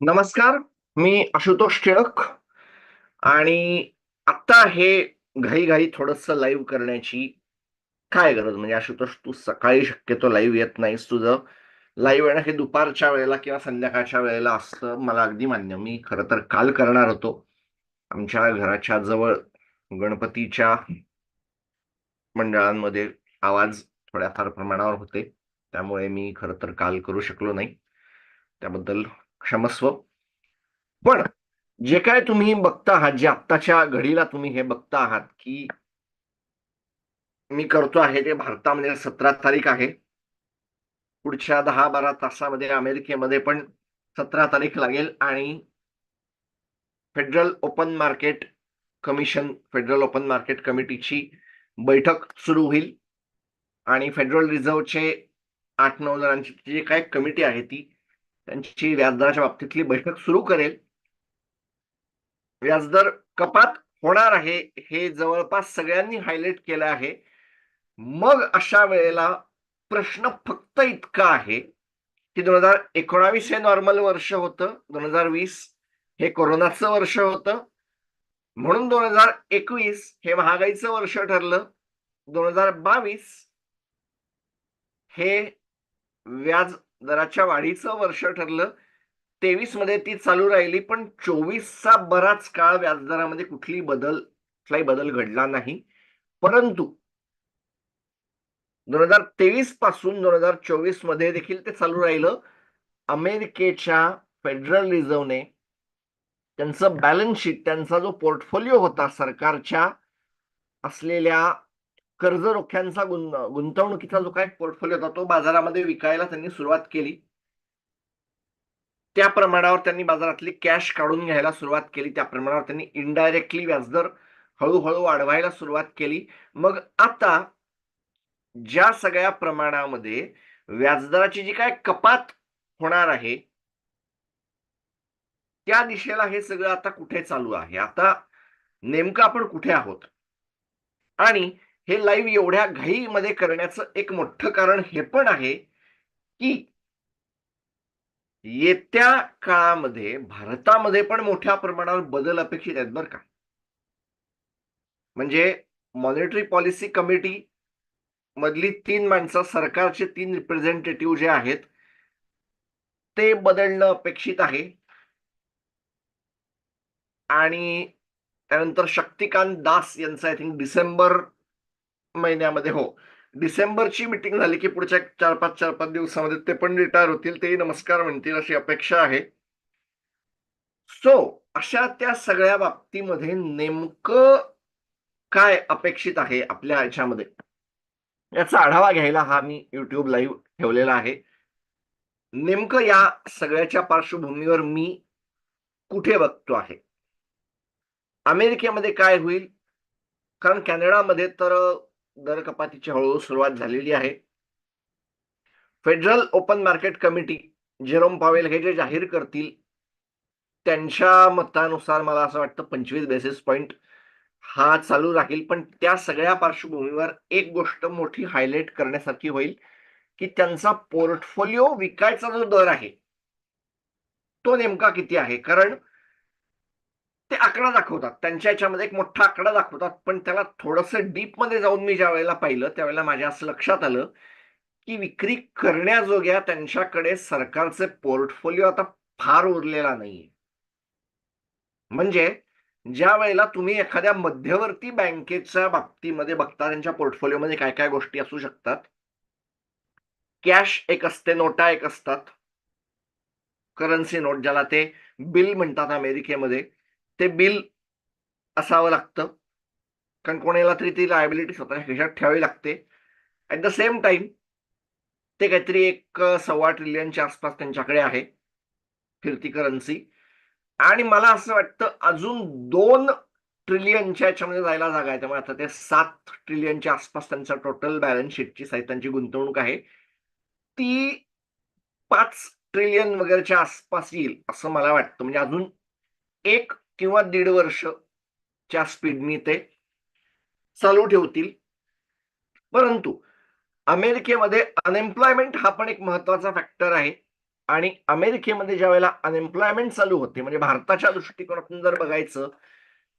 नमस्कार मी आशुतोष टिळक आणि आता हे घाई थोडस लाईव्ह करण्याची काय गरज? म्हणजे आशुतोष तू सकाळी शक्यतो लाईव्ह येत नाहीस तुझं. लाईव्ह येणं हे दुपारच्या वेळेला किंवा संध्याकाळच्या वेळेला असतं मला अगदी मान्य. मी खरं तर काल करणार होतो. आमच्या घराच्या जवळ गणपतीच्या मंडळांमध्ये आवाज थोड्याफार प्रमाणावर होते. त्यामुळे मी खरं तर काल करू शकलो नाही. त्याबद्दल क्षमस्व. पण जे काय तुम्ही बघता आहात जे आत्ताच्या घडीला तुम्ही हे बघता आहात की मी करतो आहे ते भारतामध्ये सतरा तारीख आहे. पुढच्या दहा बारा तासामध्ये अमेरिकेमध्ये पण सतरा तारीख लागेल आणि federal open market commission federal open market कमिटीची बैठक सुरू होईल. आणि फेडरल रिझर्व्हचे आठ नऊ जणांची जी काय कमिटी आहे ती त्यांची व्याजदराच्या बाबतीतली बैठक सुरू करेल. व्याजदर कपात होणार आहे हे जवळपास सगळ्यांनी हायलाइट केलं आहे. मग अशा वेळेला प्रश्न फक्त इतका आहे की दोन हजार एकोणावीस हे नॉर्मल वर्ष होतं दोन हजार वीस हे कोरोनाचं वर्ष होतं. म्हणून दोन हजार एकवीस हे महागाईचं वर्ष ठरलं. दोन हजार बावीस हे व्याज दराच्या वाढीचं वर्ष ठरलं तेवीसमध्ये ती चालू राहिली पण चोवीसचा बराच काळ व्याजदरामध्ये कुठली बदल कुठलाही बदल घडला नाही. परंतु दोन हजार तेवीसपासून दोन हजार चोवीसमध्ये देखील ते चालू राहिलं. अमेरिकेच्या फेडरल रिझर्व्हने त्यांचं बॅलन्स शीट त्यांचा जो पोर्टफोलिओ होता सरकारच्या असलेल्या कर्ज रोख्यांचा गुं गुंतवणुकीचा जो काय पोर्टफोलिओ होता तो बाजारामध्ये विकायला त्यांनी सुरुवात केली. त्या प्रमाणावर त्यांनी बाजारातली कॅश काढून घ्यायला सुरुवात केली. त्या प्रमाणावर त्यांनी इनडायरेक्टली व्याजदर हळूहळू वाढवायला सुरुवात केली. मग आता ज्या सगळ्या प्रमाणामध्ये व्याजदराची जी काय कपात होणार आहे त्या दिशेला हे सगळं आता कुठे चालू आहे? आता नेमकं आपण कुठे आहोत? आणि हे लाईव्ह एवढ्या घाईमध्ये करण्याचं एक मोठं कारण हे पण आहे की येत्या काळामध्ये भारतामध्ये पण मोठ्या प्रमाणावर बदल अपेक्षित आहेत बरं का. म्हणजे मॉनिटरी पॉलिसी कमिटी मधली तीन माणसं सरकारचे तीन रिप्रेझेंटेटिव्ह जे आहेत ते बदलणं अपेक्षित आहे. आणि त्यानंतर शक्तिकांत दास यांचं आय थिंक डिसेंबर महिन्यामध्ये हो. डिसेंबरची मिटिंग झाली की पुढच्या चार पाच चार पाच दिवसामध्ये ते पण रिटायर होतील तेही नमस्कार म्हणतील अशी अपेक्षा आहे. सो अशा त्या सगळ्या बाबतीमध्ये नेमकं काय अपेक्षित आहे आपल्या ह्याच्यामध्ये? याचा आढावा घ्यायला हा मी युट्यूब लाईव्ह ठेवलेला आहे. नेमकं या सगळ्याच्या पार्श्वभूमीवर मी कुठे बघतो आहे? अमेरिकेमध्ये काय होईल? कारण कॅनडामध्ये तर दर कपातीची हळूहळू सुरुवात झालेली आहे. Federal open market committee Jerome Powell हे जे जाहीर करतील त्यांच्या मतानुसार मला असं वाटतं पंचवीस बेसिस पॉइंट हा चालू राहील. पण त्या सगळ्या पार्श्वभूमीवर एक गोष्ट मोठी हायलाइट करण्यासारखी होईल की त्यांचा पोर्टफोलिओ विकायचा जो दर आहे तो नेमका किती आहे? कारण ते आकडा दाखवतात. त्यांच्या याच्यामध्ये एक मोठा आकडा दाखवतात. पण त्याला थोडस डीपमध्ये जाऊन मी ज्या वेळेला पाहिलं त्यावेळेला माझ्या असं लक्षात आलं की विक्री करण्याजोग्या त्यांच्याकडे सरकारचे पोर्टफोलिओ आता फार उरलेला नाहीये. म्हणजे ज्या वेळेला तुम्ही एखाद्या मध्यवर्ती बँकेच्या बाबतीमध्ये बघता त्यांच्या पोर्टफोलिओमध्ये काय काय गोष्टी असू शकतात कॅश एक असते नोटा एक असतात करन्सी नोट ज्याला ते बिल म्हणतात अमेरिकेमध्ये ते बिल असावं लागतं. कारण कोणाला तरी ती लायबिलिटी स्वतःच्या खिशात ठेवावी लागते. ॲट द सेम टाइम ते काहीतरी एक सव्वा ट्रिलियनच्या आसपास त्यांच्याकडे आहे. फिरती करन्सी आणि मला असं वाटतं अजून दोन ट्रिलियनच्या याच्यामध्ये जायला जागा आहे. त्यामुळे आता ते सात ट्रिलियनच्या आसपास त्यांचा टोटल बॅलन्स शीटची साहित्यांची गुंतवणूक आहे. ती पाच ट्रिलियन वगैरेच्या आसपास येईल असं मला वाटतं. म्हणजे अजून एक किंवा दीड वर्षच्या स्पीडनी ते चालू ठेवतील. परंतु अमेरिकेमध्ये अनएम्प्लॉयमेंट हा पण एक महत्त्वाचा फॅक्टर आहे. आणि अमेरिकेमध्ये ज्या वेळेला अनएम्प्लॉयमेंट चालू होते म्हणजे भारताच्या दृष्टिकोनातून जर बघायचं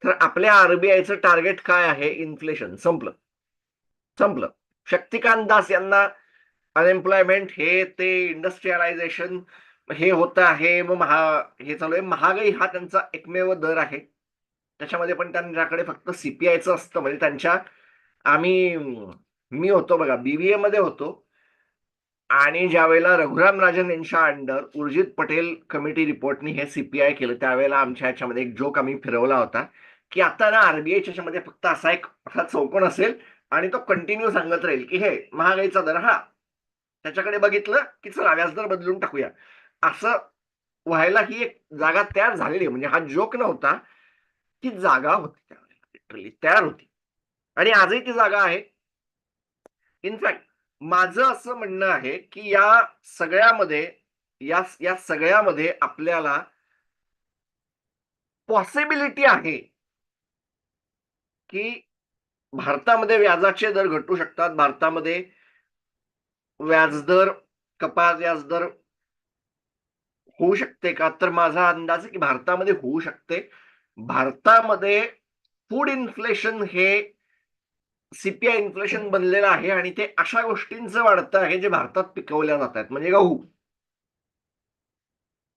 तर आपल्या आरबीआयचं टार्गेट काय आहे? इन्फ्लेशन संपलं. संपलं. शक्तिकांत दास यांना अनएम्प्लॉयमेंट हे ते इंडस्ट्रियलायझेशन हे होतं आहे मग महा हे चालू आहे. महागाई हा त्यांचा एकमेव दर आहे. त्याच्यामध्ये पण त्यांच्याकडे फक्त सीपीआयचं असतं. म्हणजे त्यांच्या आम्ही मी होतो बघा बीबीए मध्ये होतो. आणि ज्या वेळेला रघुराम राजन यांच्या अंडर उर्जित पटेल कमिटी रिपोर्टनी हे सीपीआय केलं त्यावेळेला आमच्या ह्याच्यामध्ये एक जोक आम्ही फिरवला होता की आता ना आरबीआयच्या ह्याच्यामध्ये फक्त असा एक असा चौकोन असेल आणि तो कंटिन्यू सांगत राहील की हे महागाईचा दर हा. त्याच्याकडे बघितलं की चला व्याजदर बदलून टाकूया. असं व्हायला ही एक जागा तयार झालेली म्हणजे हा जोक नव्हता ती जागा होती त्यावेळेला लिटरली तयार होती. आणि आजही ती जागा आहे. इनफॅक्ट माझं असं म्हणणं आहे की या सगळ्यामध्ये या या सगळ्यामध्ये आपल्याला पॉसिबिलिटी आहे की भारतामध्ये व्याजाचे दर घटू शकतात. भारतामध्ये व्याजदर कपात व्याजदर होऊ शकते का? तर माझा अंदाज की भारतामध्ये होऊ शकते. भारतामध्ये फूड इन्फ्लेशन हे सीपीआय इन्फ्लेशन बनलेलं आहे आणि ते अशा गोष्टींचं वाढतं आहे जे भारतात पिकवल्या जात आहेत. म्हणजे गहू.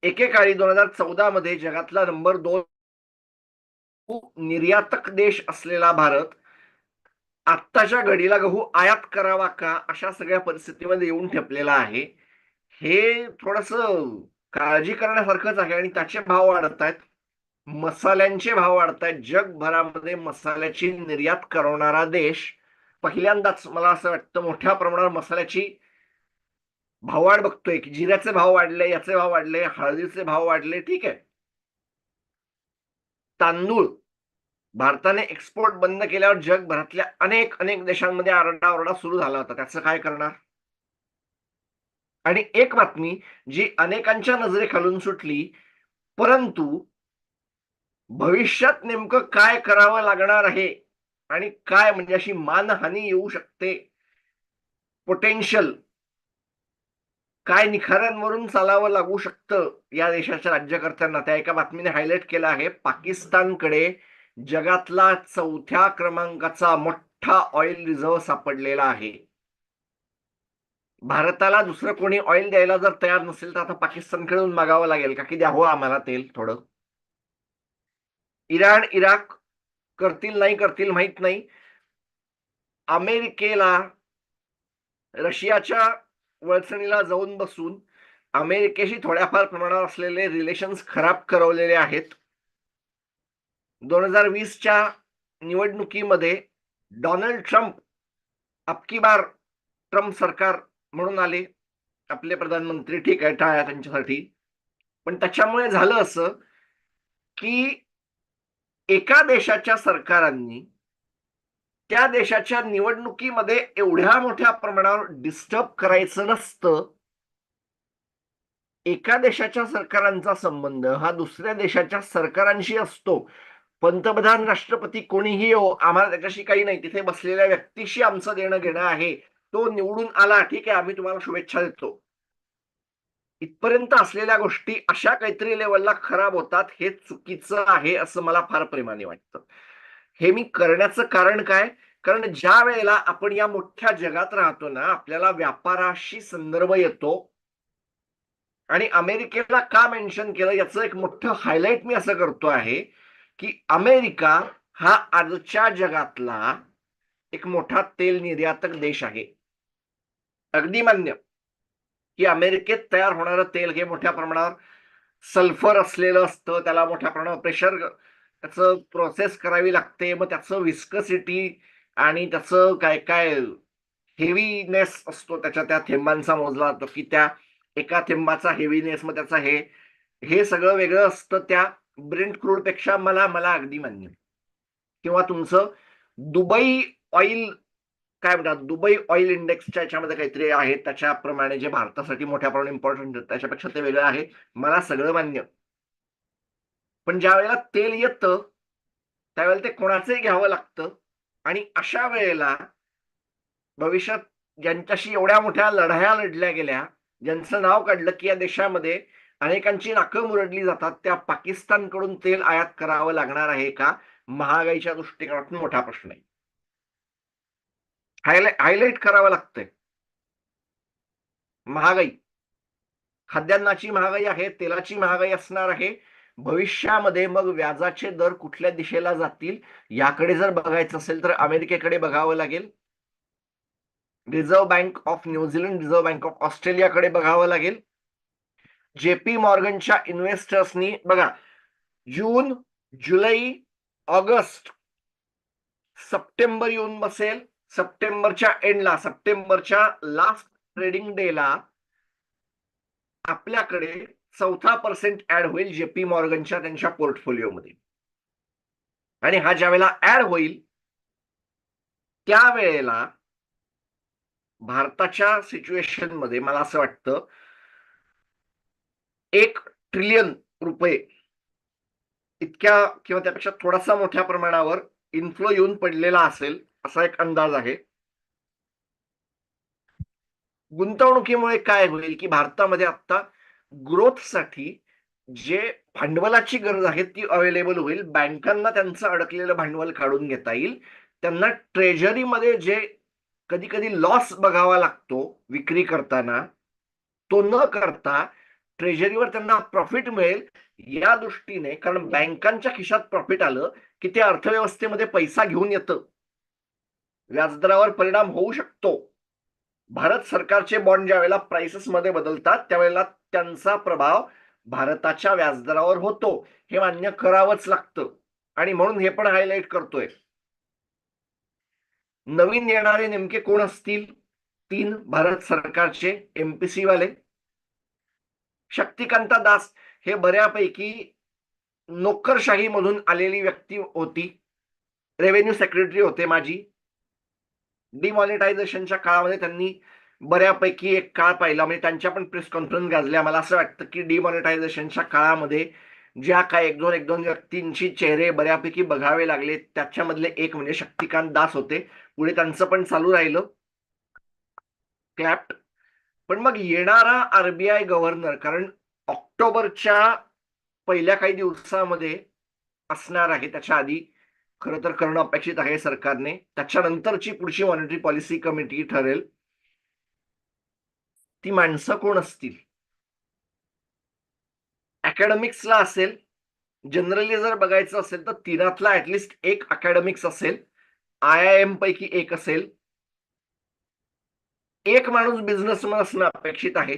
एकेकाळी दोन हजार चौदा मध्ये जगातला नंबर दोन निर्यातक देश असलेला भारत आत्ताच्या घडीला गहू आयात करावा का अशा सगळ्या परिस्थितीमध्ये येऊन ठेपलेला आहे. हे थोडस काळजी करण्यासारखंच आहे आणि त्याचे भाव वाढत आहेत मसाल्यांचे भाव वाढत आहेत जगभरामध्ये मसाल्याची निर्यात करणारा देश पहिल्यांदाच मला असं वाटतं मोठ्या प्रमाणावर मसाल्याची भाववाढ बघतोय. की जिऱ्याचे भाव वाढले याचे भाव वाढले हळदीचे भाव वाढले ठीक आहे. तांदूळ भारताने एक्सपोर्ट बंद केल्यावर जगभरातल्या अनेक अनेक देशांमध्ये आरडाओरडा सुरू झाला होता. त्याचं काय करणार? आणि एक बातमी जी अनेकांच्या नजरेखालून सुटली परंतु भविष्यात नेमकं काय करावं लागणार आहे आणि काय म्हणजे अशी मानहानी येऊ शकते? पोटेन्शियल काय निखाऱ्यांवरून चालावं लागू शकतं या देशाच्या राज्यकर्त्यांना? त्या एका बातमीने हायलाइट केलं आहे पाकिस्तानकडे जगातला चौथ्या क्रमांकाचा मोठा ऑइल रिझर्व सापडलेला आहे. भारताला दुसरं कोणी ऑइल द्यायला जर तयार नसेल तर आता पाकिस्तानकडून मागावं लागेल का? की द्या हो आम्हाला तेल थोडं? इराण इराक करतील नाही करतील माहीत नाही. अमेरिकेला रशियाच्या वळचणीला जाऊन बसून अमेरिकेशी थोड्याफार प्रमाणावर असलेले रिलेशन्स खराब करवलेले आहेत. दोन हजार वीसच्या निवडणुकीमध्ये डोनाल्ड ट्रम्प अबकी बार ट्रम्प सरकार म्हणून आले. आपले प्रधानमंत्री ठीक आहे टाळ्या त्यांच्यासाठी. पण त्याच्यामुळे झालं असं की एका देशाच्या सरकारांनी त्या देशाच्या निवडणुकीमध्ये एवढ्या मोठ्या प्रमाणावर डिस्टर्ब करायचं नसतं. एका देशाच्या सरकारांचा संबंध हा दुसऱ्या देशाच्या सरकारांशी असतो. पंतप्रधान राष्ट्रपती कोणीही हो आम्हाला त्याच्याशी काही नाही. तिथे बसलेल्या व्यक्तीशी आमचं देणं घेणं आहे. तो निवडून आला ठीक आहे आम्ही तुम्हाला शुभेच्छा देतो. इथपर्यंत असलेल्या गोष्टी अशा काहीतरी लेवलला खराब होतात हे चुकीचं आहे असं मला फार प्रेमाने वाटतं. हे मी करण्याचं कारण काय? कारण ज्या वेळेला आपण या मोठ्या जगात राहतो ना आपल्याला व्यापाराशी संदर्भ येतो आणि अमेरिकेला का मेन्शन केलं याचं एक मोठं हायलाइट मी असं करतो आहे की अमेरिका हा आजच्या जगातला एक मोठा तेल निर्यातक देश आहे. अगदी मान्य की अमेरिकेत तयार होणारं तेल हे मोठ्या प्रमाणावर सल्फर असलेलं असतं. त्याला मोठ्या प्रमाणावर प्रेशर त्याचं प्रोसेस करावी लागते. मग त्याचं विस्कसिटी आणि त्याचं काय काय हेवीनेस असतो. त्याच्या त्या थेंबांचा मोजला जातो की त्या एका थेंबाचा हेवीनेस मग त्याचा हे हे सगळं वेगळं असतं त्या ब्रेंट क्रूडपेक्षा मला मला अगदी मान्य किंवा तुमचं दुबई ऑइल काय म्हणतात दुबई ऑइल इंडेक्सच्या याच्यामध्ये काहीतरी आहे. त्याच्याप्रमाणे जे भारतासाठी मोठ्या प्रमाणात इम्पॉर्टंट त्याच्यापेक्षा ते वेगळं आहे. मला सगळं मान्य. पण ज्या वेळेला तेल येतं त्यावेळेला ते कोणाचंही घ्यावं लागतं. आणि अशा वेळेला भविष्यात ज्यांच्याशी एवढ्या मोठ्या लढाया लढल्या गेल्या ज्यांचं नाव काढलं की या देशामध्ये अनेकांची नाकं मुरडली जातात त्या पाकिस्तानकडून तेल आयात करावं लागणार आहे का? महागाईच्या दृष्टिकोनातून मोठा प्रश्न आहे. हायलाइट हायलाइट करावं लागतंय. महागाई. खाद्यान्नाची महागाई आहे तेलाची महागाई असणार आहे. भविष्यामध्ये मग व्याजाचे दर कुठल्या दिशेला जातील याकडे जर बघायचं असेल तर अमेरिकेकडे बघावं लागेल. Reserve bank of New Zealand reserve bank of ऑस्ट्रेलियाकडे बघावं लागेल. जेपी मॉर्गनच्या इन्व्हेस्टर्सनी बघा जून जुलै ऑगस्ट सप्टेंबर येऊन बसेल. सप्टेंबरच्या एंडला सप्टेंबरच्या लास्ट ट्रेडिंग डेला आपल्याकडे चौथा पर्सेंट ऍड होईल जेपी मॉर्गनच्या त्यांच्या पोर्टफोलिओमध्ये आणि हा ज्या वेळेला ऍड होईल त्यावेळेला भारताच्या सिच्युएशनमध्ये मला असं वाटतं एक ट्रिलियन रुपये इतक्या किंवा त्यापेक्षा थोडासा मोठ्या प्रमाणावर इन्फ्लो येऊन पडलेला असेल असा एक अंदाज आहे. गुंतवणुकीमुळे काय होईल की भारतामध्ये आता ग्रोथसाठी जे भांडवलाची गरज आहे ती अवेलेबल होईल. बँकांना त्यांचं अडकलेलं भांडवल काढून घेता येईल. त्यांना ट्रेजरीमध्ये जे कधी कधी लॉस बघावा लागतो विक्री करताना तो न करता ट्रेजरीवर त्यांना प्रॉफिट मिळेल. या दृष्टीने कारण बँकांच्या खिशात प्रॉफिट आलं की ते अर्थव्यवस्थेमध्ये पैसा घेऊन येतं. व्याजदरावर परिणाम होऊ शकतो. भारत सरकारचे बॉन्ड ज्या वेळेला प्राइसेस मध्ये बदलतात त्यावेळेला त्यांचा प्रभाव भारताच्या व्याजदरावर होतो. हे मान्य करावंच लागतं. आणि म्हणून हे पण हायलाइट करतोय. नवीन येणारे नेमके कोण असतील? तीन भारत सरकारचे एमपीसी वाले. शक्तिकांता दास हे बऱ्यापैकी नोकरशाही मधून आलेली व्यक्ती होती. रेव्हेन्यू सेक्रेटरी होते माझी डिमॉनिटायझेशनच्या काळामध्ये त्यांनी बऱ्यापैकी एक काळ पाहिला. म्हणजे त्यांच्या पण प्रेस कॉन्फरन्स गाजल्या. मला असं वाटतं की डिमॉनिटायझेशनच्या काळामध्ये ज्या काय एक दोन एक दोन व्यक्तींची चेहरे बऱ्यापैकी बघावे लागले त्याच्यामधले एक म्हणजे शक्तिकांत दास होते. पुढे त्यांचं पण चालू राहिलं. क्लॅप्ट पण मग येणारा आरबीआय गव्हर्नर कारण ऑक्टोबरच्या पहिल्या काही दिवसामध्ये असणार आहे त्याच्या आधी खरं तर करणं अपेक्षित आहे सरकारने. त्याच्यानंतरची पुढची मॉनिटरी पॉलिसी कमिटी ठरेल. ती माणसं कोण असतील? अकॅडमिक्सला असेल. जनरली जर बघायचं असेल तर तिनातला ऍटलिस्ट एक अकॅडमिक्स असेल. आय आय एम पैकी एक असेल. एक माणूस बिझनेसमन असणं अपेक्षित आहे.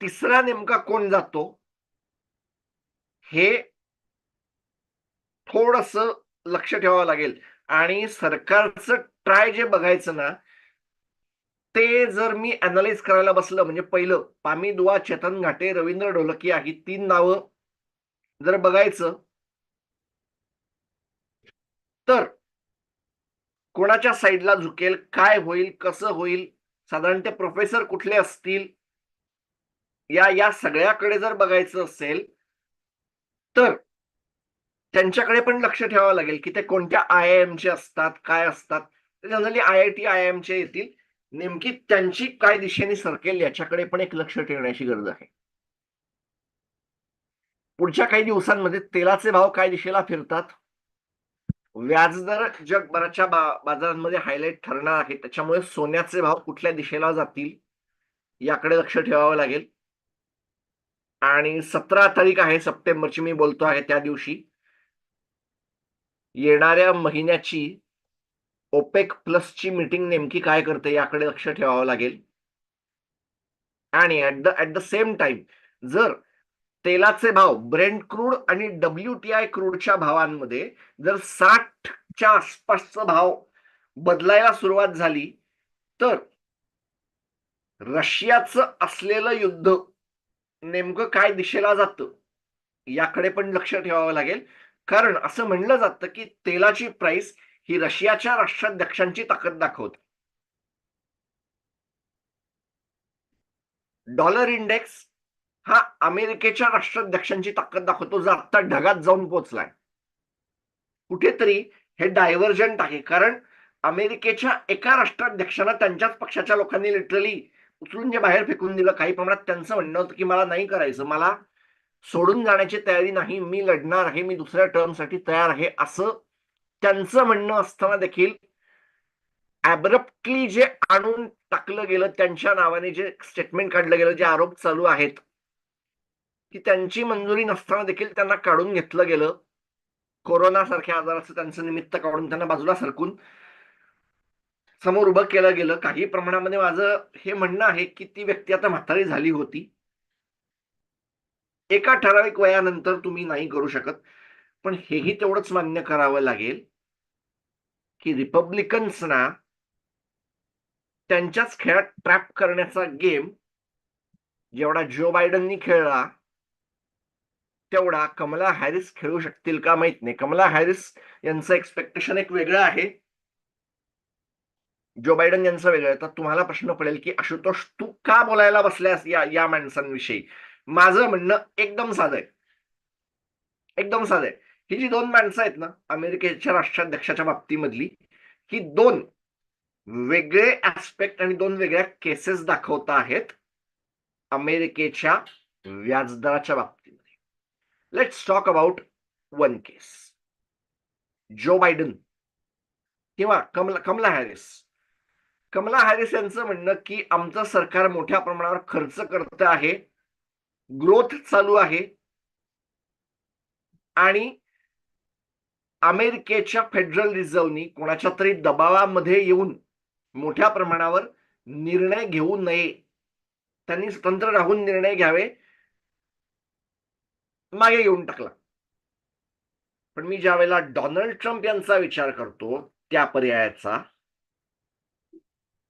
तिसरा नेमका कोण जातो? हे थोडस लक्ष ठेवावं लागेल. आणि सरकारचं ट्राय जे बघायचं ना ते जर मी अनालाइज करायला बसलं म्हणजे पहिलं पामी दुवा चेतन घाटे रवींद्र ढोलकिया ही तीन नावं जर बघायचं तर कोणाच्या साईडला झुकेल काय होईल कसं होईल साधारण ते प्रोफेसर कुठले असतील या या सगळ्याकडे जर बघायचं असेल तर त्यांच्याकडे पण लक्ष ठेवावं लागेल की ते कोणत्या आय आय एमचे असतात काय असतात. Generally I I T I M चे येतील. नेमकी त्यांची काय दिशेने सरकेल याच्याकडे पण एक लक्ष ठेवण्याची गरज आहे. पुढच्या काही दिवसांमध्ये तेलाचे भाव काय दिशेला फिरतात? व्याजदर जगभराच्या बा बाजारांमध्ये हायलाइट ठरणार आहे. त्याच्यामुळे सोन्याचे भाव कुठल्या दिशेला जातील याकडे लक्ष ठेवावं लागेल. आणि सतरा तारीख आहे सप्टेंबरची मी बोलतो आहे त्या दिवशी. येणाऱ्या महिन्याची ओपेक प्लसची मीटिंग नेमकी काय करते याकडे लक्ष ठेवावं लागेल. आणि at the at the same time जर तेलाचे भाव ब्रेंड क्रूड आणि डब्ल्यू टी आय क्रूडच्या भावांमध्ये जर साठच्या आसपासचा भाव बदलायला सुरुवात झाली तर रशियाचं असलेलं युद्ध नेमकं काय दिशेला जातं याकडे पण लक्ष ठेवावं लागेल. कारण असं म्हणलं जातं की तेलाची प्राइस ही रशियाच्या राष्ट्राध्यक्षांची ताकद दाखवते. डॉलर इंडेक्स हा अमेरिकेच्या राष्ट्राध्यक्षांची ताकद दाखवतो जो आता ढगात जाऊन पोहोचलाय. कुठेतरी हे डायव्हर्जंट आहे कारण अमेरिकेच्या एका राष्ट्राध्यक्षांना त्यांच्याच पक्षाच्या लोकांनी लिटरली उचलून जे बाहेर फेकून दिलं काही प्रमाणात त्यांचं म्हणणं होतं की मला नाही करायचं मला सोडून जाण्याची तयारी नाही मी लढणार आहे मी दुसऱ्या टर्मसाठी तयार आहे असं त्यांचं म्हणणं असताना देखील ऍब्रप्टली जे आणून टाकलं गेलं त्यांच्या नावाने जे स्टेटमेंट काढलं गेलं जे आरोप चालू आहेत की त्यांची मंजुरी नसताना देखील त्यांना काढून घेतलं गेलं. कोरोना सारख्या आजाराचं त्यांचं निमित्त काढून त्यांना बाजूला सरकून समोर उभं केलं गेलं. काही प्रमाणामध्ये माझं हे म्हणणं आहे की ती व्यक्ती आता म्हातारी झाली होती. एका ठराविक वयानंतर तुम्ही नाही करू शकत. पण हेही तेवढंच मान्य करावं लागेल की रिपब्लिकन्सना त्यांच्याच खेळात ट्रॅप करण्याचा गेम जेवढा जो बायडननी खेळला तेवढा कमला हॅरिस खेळू शकतील का माहीत नाही. कमला हॅरिस यांचं एक्सपेक्टेशन एक वेगळं आहे. जो बायडन यांचं वेगळं तर तुम्हाला प्रश्न पडेल की आशुतोष तू का बोलायला बसल्यास या या माणसांविषयी? माझं म्हणणं एकदम साधं आहे. एकदम साधं आहे. ही जी दोन माणसं आहेत ना अमेरिकेच्या राष्ट्राध्यक्षाच्या बाबतीमधली ही दोन वेगळे ऍस्पेक्ट आणि दोन वेगळ्या केसेस दाखवता आहेत अमेरिकेच्या व्याजदराच्या बाबतीमध्ये. Let's talk about one case Joe Biden किंवा कमला कमला हॅरिस कमला हॅरिस यांचं म्हणणं की आमचं सरकार मोठ्या प्रमाणावर खर्च करत आहे ग्रोथ चालू आहे. आणि अमेरिकेच्या फेडरल रिझर्व्हनी कोणाच्या तरी दबावामध्ये येऊन मोठ्या प्रमाणावर निर्णय घेऊ नये. त्यांनी स्वतंत्र राहून निर्णय घ्यावे. मागे येऊन टाकला. पण मी ज्या वेळेला डोनाल्ड ट्रम्प यांचा विचार करतो त्या पर्यायाचा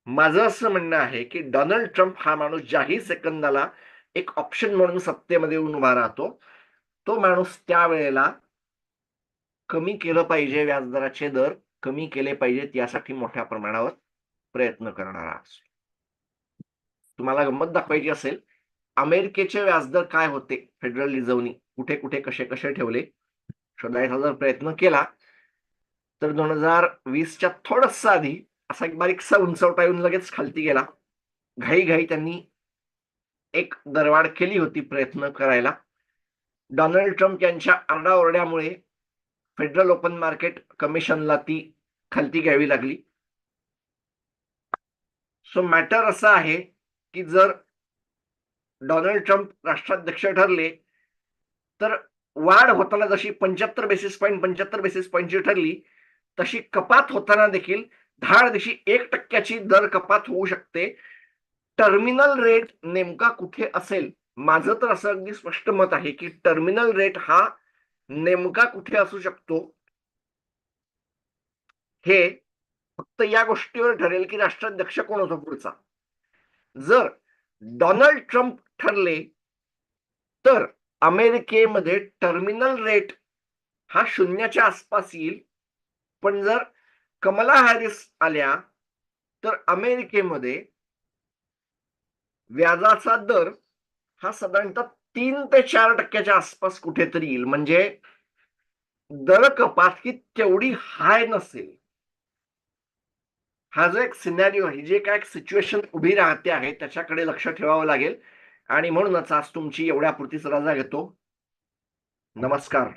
माझं असं म्हणणं आहे की डोनाल्ड ट्रम्प हा माणूस ज्याही सेकंदाला एक ऑप्शन म्हणून सत्तेमध्ये येऊन उभा राहतो. तो माणूस त्यावेळेला कमी केलं पाहिजे व्याजदराचे दर कमी केले पाहिजेत यासाठी मोठ्या प्रमाणावर प्रयत्न करणारा असतो तुम्हाला गंमत दाखवायची असेल अमेरिकेचे व्याजदर काय होते? फेडरल रिझर्व्हनी कुठे कुठे कसे कसे ठेवले? शोधायचा जर प्रयत्न केला. तर दोन हजार वीसच्या थोडस आधी असा एक बारीकसा उंचवटा येऊन लगेच खालती गेला. घाई घाई त्यांनी एक दरवाढ केली होती प्रयत्न करायला. डोनाल्ड ट्रम्प यांच्या आरडाओरड्यामुळे फेडरल ओपन मार्केट कमिशनला ती खालती घ्यावी लागली. सो मॅटर असं आहे की जर डोनाल्ड ट्रम्प राष्ट्राध्यक्ष ठरले तर वाढ होताना जशी पंच्याहत्तर बेसिस पॉईंट पंच्याहत्तर बेसिस पॉईंटची ठरली तशी कपात होताना देखील दहा दिवशी एक टक्क्याची दर कपात होऊ शकते. टर्मिनल रेट नेमका कुठे असेल? माझं तर असं अगदी स्पष्ट मत आहे की टर्मिनल रेट हा नेमका कुठे असू शकतो? हे फक्त या गोष्टीवर ठरेल की राष्ट्राध्यक्ष कोण होतो पुढचा? जर डोनाल्ड ट्रम्प ठरले तर अमेरिकेमध्ये टर्मिनल रेट हा शून्याच्या आसपास येईल. पण जर कमला हॅरिस आल्या तर अमेरिकेमध्ये व्याजाचा दर हा साधारणतः तीन ते चार टक्क्याच्या आसपास कुठेतरी येईल. म्हणजे दर कपात ही तेवढी हाय नसेल. हा जो एक सिनॅरिओ आहे जे काय सिच्युएशन उभी राहते आहे त्याच्याकडे लक्ष ठेवावं लागेल. आणि म्हणूनच आज तुमची एवढ्या पुरतीच रजा घेतो. नमस्कार.